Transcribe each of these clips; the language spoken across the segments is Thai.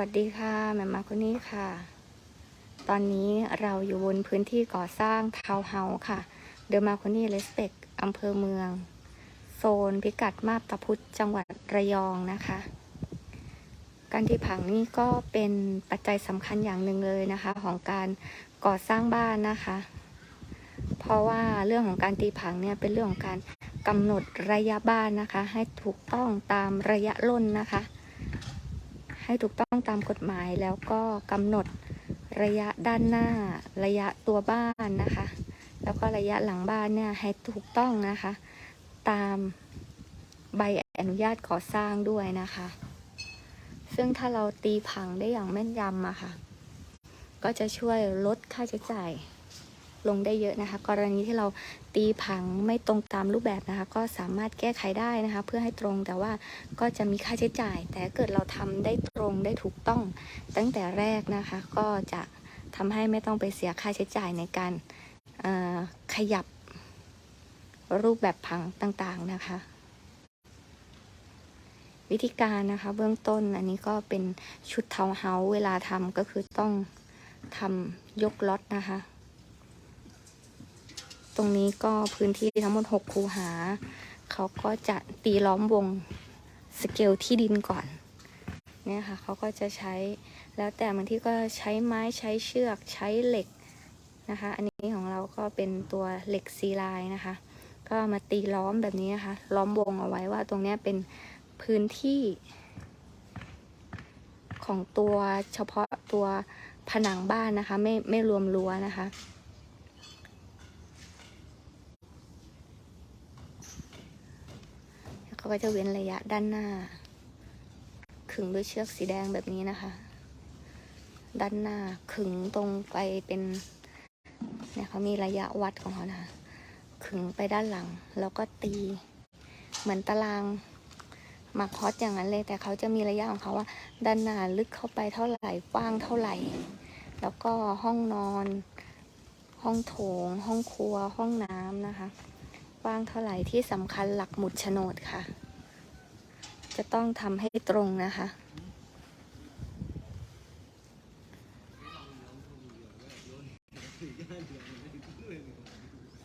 วัสดีค่ะแม่มาคนนี้ค่ะ ตอนนี้เราอยู่บนพื้นที่ก่อสร้างทาวน์เฮาส์ค่ะ เดอมาคนนี้เลสเปกอำเภอเมือง โซนพิกัดมาบตาพุธจังหวัดระยองนะคะ การที่ผังนี่ก็เป็นปัจจัยสำคัญอย่างหนึ่งเลยนะคะ ของการก่อสร้างบ้านนะคะ เพราะว่าเรื่องของการตีผังเนี่ยเป็นเรื่องของการกำหนดระยะบ้านนะคะ ให้ถูกต้องตามระยะร่นนะคะ ให้ถูกต้องตามกฎหมายแล้วก็กำหนดระยะด้านหน้า ระยะตัวบ้านนะคะ แล้วก็ระยะหลังบ้านเนี่ยให้ถูกต้องนะคะ ตามใบอนุญาตก่อสร้างด้วยนะคะ ซึ่งถ้าเราตีผังได้อย่างแม่นยำอะค่ะ ก็จะช่วยลดค่าใช้จ่าย ลงได้เยอะนะคะ กรณีที่เราตีผังไม่ตรงตามรูปแบบนะคะ ก็สามารถแก้ไขได้นะคะ เพื่อให้ตรงแต่ว่าก็จะมีค่าใช้จ่าย แต่ถ้าเกิดเราทำได้ตรงได้ถูกต้อง ตั้งแต่แรกนะคะ ก็จะทำให้ไม่ต้องไปเสียค่าใช้จ่ายในการขยับรูปแบบผังต่างๆนะคะ วิธีการนะคะ เบื้องต้นอันนี้ก็เป็นชุดเทาเฮาส์เวลาทำก็คือต้องทำยกล็อตนะคะ ตรงนี้ก็พื้นที่ทั้งหมด 6 คูหา เขาก็จะตีล้อมวงสเกลที่ดินก่อน เนี่ยค่ะเขาก็จะใช้แล้วแต่บางที่ก็ใช้ไม้ใช้เชือกใช้เหล็กนะคะ อันนี้ของเราก็เป็นตัวเหล็กซีไลน์นะคะ ก็มาตีล้อมแบบนี้นะคะ ล้อมวงเอาไว้ว่าตรงนี้เป็นพื้นที่ ของตัวเฉพาะตัวผนังบ้านนะคะ ไม่ไม่รวมรั้วนะคะ แล้ว เขาก็จะเว้นระยะด้านหน้า ขึงด้วยเชือกสีแดงแบบนี้นะคะ ด้านหน้าขึงตรงไปเป็นเนี่ยเขามีระยะวัดของเขานะคะขึงไปด้านหลัง แล้วก็ตี เหมือนตารางมาคอสอย่างนั้นเลย แต่เขาจะมีระยะของเขาว่า ด้านหน้าลึกเข้าไปเท่าไหร่กว้างเท่าไหร่ แล้วก็ห้องนอน ห้องโถง ห้องครัวห้องน้ำนะคะ กว้างเท่าไหร่ที่สำคัญหลักหมุดโฉนดค่ะ จะต้องทำให้ตรงนะคะ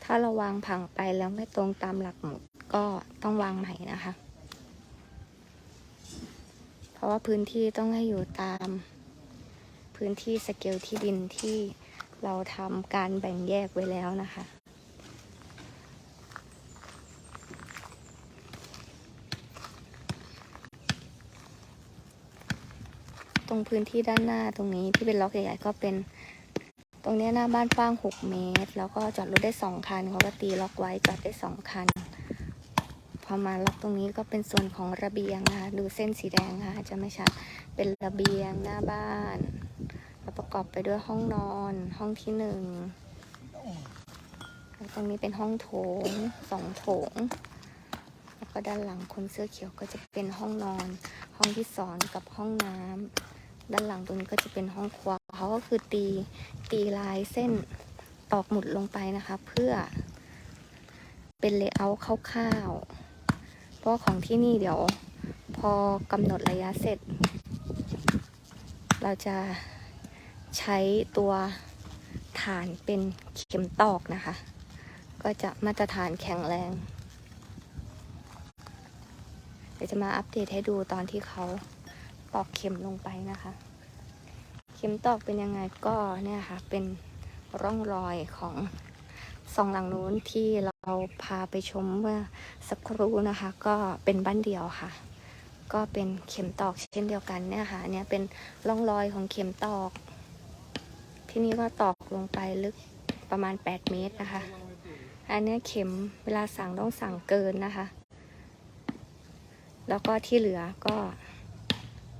ถ้าเราวางผังไปแล้วไม่ตรงตามหลักหมุดก็ต้องวางใหม่นะคะ เพราะว่าพื้นที่ต้องให้อยู่ตามพื้นที่สเกลที่ดินที่เราทำการแบ่งแยกไว้แล้วนะคะ ตรงพื้นที่ด้านหน้าตรงนี้ที่เป็นล็อกใหญ่ๆก็เป็น ตรงนี้หน้าบ้านกว้าง 6 เมตร แล้วก็จอดรถได้ 2 คันเขาก็ตีล็อกไว้จอดได้ 2 คัน พอมาล็อกตรงนี้ก็เป็นส่วนของระเบียงนะคะดูเส้นสีแดงค่ะจะไม่ชัดเป็นระเบียงหน้าบ้านแล้วประกอบไปด้วยห้องนอน ห้องที่หนึ่งตรงนี้เป็นห้องโถงสองโถงแล้วก็ด้านหลังคนเสื้อเขียวก็จะเป็นห้องนอน ห้องที่สองกับห้องน้ำ ด้านหลังตรงนี้ก็จะเป็นห้องครัวเขาก็คือตีตีลายเส้นตอกหมุดลงไปนะคะ เพื่อเป็นเลเยอร์คร่าวๆเพราะของที่นี่เดี๋ยวพอกำหนดระยะเสร็จ เราจะใช้ตัวฐานเป็นเข็มตอกนะคะ ก็จะมาตรฐานแข็งแรง เดี๋ยวจะมาอัปเดตให้ดูตอนที่เขา ตอกเข็มลงไปนะคะ เข็มตอกเป็นยังไงก็เนี่ยค่ะ เป็นร่องรอยของสองหลังนู้นที่เราพาไปชมเมื่อสักครู่นะคะ ก็เป็นบ้านเดียวค่ะ ก็เป็นเข็มตอกเช่นเดียวกันเนี่ยค่ะเนี่ยเป็นร่องรอยของเข็มตอก ที่นี่ก็ตอกลงไปลึกประมาณ 8 เมตรนะคะ อันเนี้ยเข็มเวลาสั่งต้องสั่งเกินนะคะ แล้วก็ที่เหลือก็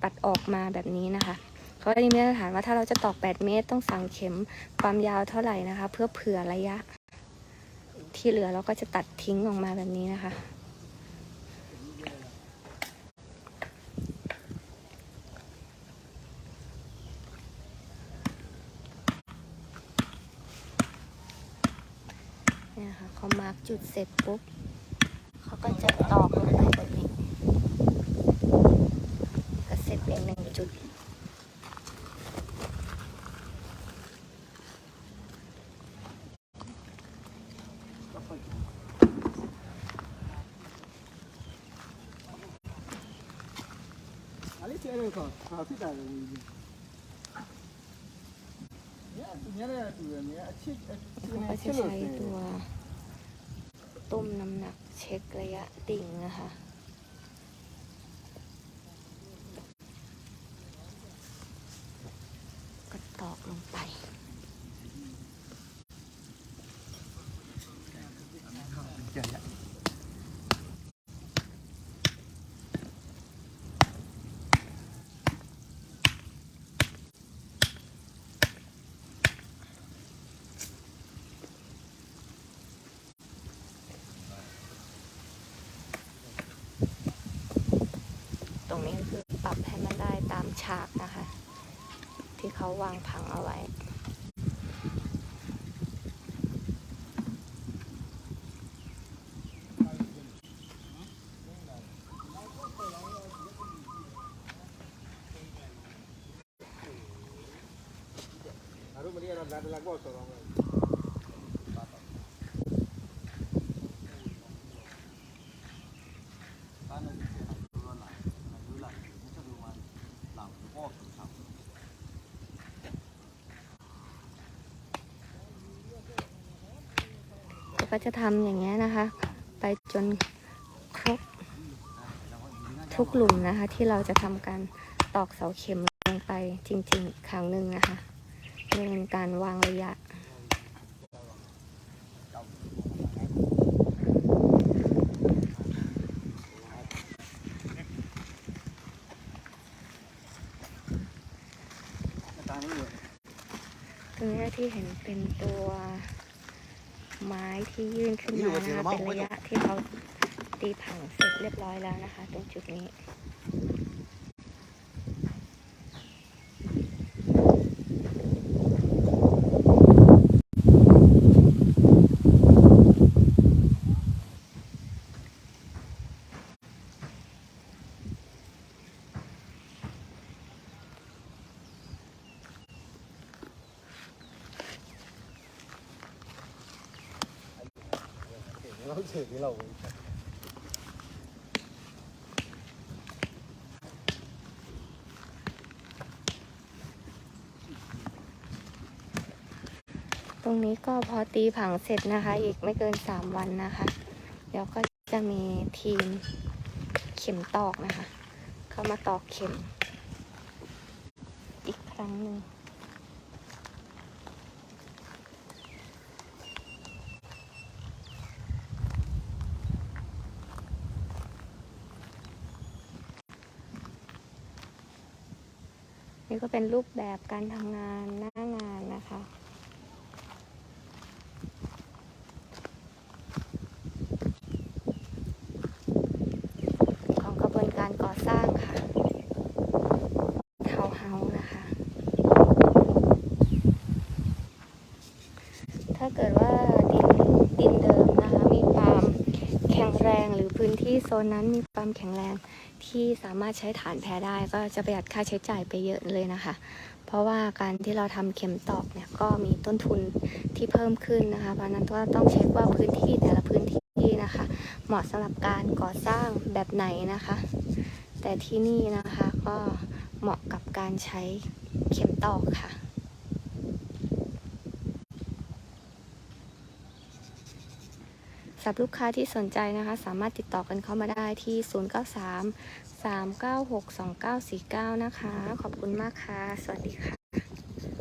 ตัดออกมาแบบนี้นะคะเขาจะมีมาตรฐานว่าถ้าเราจะตอก 8 เมตร ต้องสั่งเข็มความยาวเท่าไหร่นะคะ เพื่อเผื่อระยะ ที่เหลือเราก็จะตัดทิ้งออกมาแบบนี้นะคะ เนี่ยค่ะเขามาร์กจุดเสร็จปุ๊บเขาก็จะตอกลงไปแบบนี้ จุดอะไรที่อะไรก็หาที่ได้เลยเนี่ยเนี่ยอะตัวนี่ยชิคก็จะใช้ตัว ต้มน้ำหนักเช็คระยะติ่งนะคะ อกลงไป ตรงนี้คือปรับให้มันได้ตามฉากนะคะ ที่เขาวางผังเอาไว้ Arum dia ada lagu sorong. ก็จะทำอย่างนี้นะคะ ไปจนครบทุกหลุมนะคะ ที่เราจะทำการตอกเสาเข็มลงไปจริง ๆ ครั้งหนึ่งนะคะนี่เป็นการวางระยะตรงนี้ที่เห็นเป็นตัว ไม้ที่ยื่นขึ้นมานะคะเป็นระยะที่เขาตีผังเสร็จเรียบร้อยแล้วนะคะ ตรงจุดนี้ เราเฉยที่เราตรงนี้ก็พอตีผังเสร็จนะคะ อีกไม่เกินสามวันนะคะ เดี๋ยวก็จะมีทีมเข็มตอกนะคะ เข้ามาตอกเข็ม อีกครั้งหนึ่ง นี่ก็เป็นรูปแบบการทำงานหน้างานนะคะ ของกระบวนการก่อสร้างค่ะทาวเฮาส์นะคะ ถ้าเกิดว่าดินดินเดิมนะคะ มีความแข็งแรงหรือพื้นที่โซนนั้นมีความแข็งแรง ที่สามารถใช้ฐานแพรได้ก็จะประหยัดค่าใช้จ่ายไปเยอะเลยนะคะ เพราะว่าการที่เราทำเข็มตอกเนี่ยก็มีต้นทุนที่เพิ่มขึ้นนะคะ เพราะนั้นก็ต้องเช็คว่าพื้นที่แต่ละพื้นที่นะคะ เหมาะสำหรับการก่อสร้างแบบไหนนะคะ แต่ที่นี่นะคะก็เหมาะกับการใช้เข็มตอกค่ะ สำหรับลูกค้าที่สนใจนะคะ สามารถติดต่อกันเข้ามาได้ที่ 093 396 2949 นะคะ ขอบคุณมากค่ะ สวัสดีค่ะ